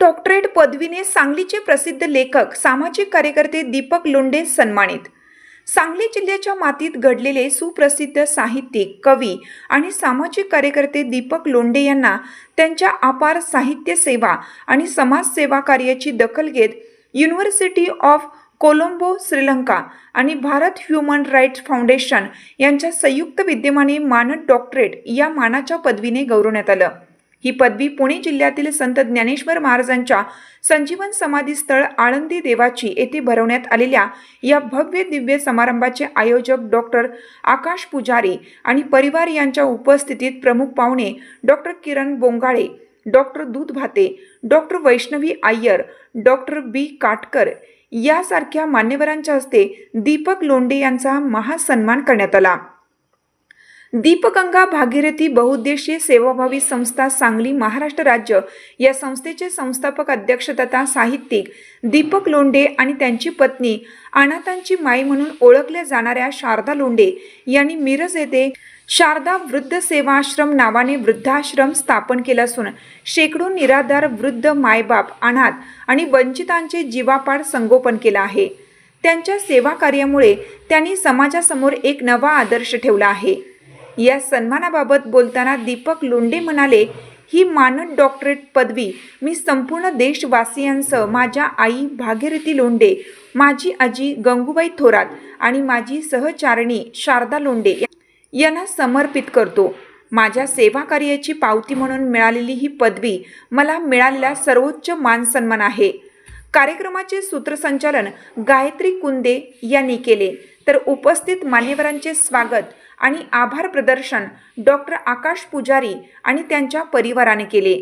Doctorate पदवीने सांगलीचे प्रसिद्ध लेखक सामाजिक कार्यकर्ते दीपक लोंढे सन्मानित. सांगली जिल्ह्याच्या मातीत घडलेले सुप्रसिद्ध साहित्यिक कवी आणि सामाजिक कार्यकर्ते दीपक लोंढे यांना त्यांच्या अपार साहित्य सेवा आणि समाजसेवा कार्याची दखल घेत युनिव्हर्सिटी ऑफ कोलंबो श्रीलंका आणि भारत ह्युमन राईट्स फाउंडेशन यांच्या संयुक्त विद्यमाने मानद डॉक्टरेट या मानाच्या पदवीने गौरवण्यात आलं. ही पदवी पुणे जिल्ह्यातील संत ज्ञानेश्वर महाराजांच्या संजीवन समाधी स्थळ आळंदी देवाची येथे भरवण्यात आलेल्या या भव्य दिव्य समारंभाचे आयोजक डॉक्टर आकाश पुजारी आणि परिवार यांच्या उपस्थितीत प्रमुख पाहुणे डॉक्टर किरण Bongale doctor Dudhbhate doctor Vaishnavi Iyer doctor B Katkar यासारख्या मान्यवरांच्या हस्ते दीपक लोंडे यांचा महासन्मान करण्यात आला. दीपगंगा भागीरथी बहुउद्देशीय सेवाभावी संस्था सांगली महाराष्ट्र राज्य. या संस्थेचे संस्थापक अध्यक्ष तथा साहित्यिक दीपक लोंढे आणि त्यांची पत्नी अनाथांची माई म्हणून ओळखल्या जाणाऱ्या शारदा लोंढे यांनी मिरज येथे शारदा वृद्ध सेवाश्रम नावाने वृद्धाश्रम स्थापन केला असून शेकडो निराधार वृद्ध मायबाप अनाथ आणि वंचितांचे जीवापाड संगोपन केलं आहे. त्यांच्या सेवा कार्यामुळे त्यांनी समाजासमोर एक नवा आदर्श ठेवला आहे. या सन्मानाबाबत बोलताना दीपक लोंडे म्हणाले ही मानद डॉक्टरेट पदवी मी संपूर्ण देशवासियांसह माझ्या आई भागीरथी लोंडे माझी आजी गंगूबाई थोरात आणि माझी सहचारिणी शारदा लोंडे यांना समर्पित करतो. माझ्या सेवा कार्याची पावती म्हणून मिळालेली ही पदवी मला मिळालेला सर्वोच्च मानसन्मान आहे. कार्यक्रमाचे सूत्रसंचालन गायत्री कुंदे यांनी केले. तर उपस्थित मान्यवरांचे स्वागत आणि आभार प्रदर्शन डॉक्टर आकाश पुजारी आणि त्यांच्या परिवाराने केले.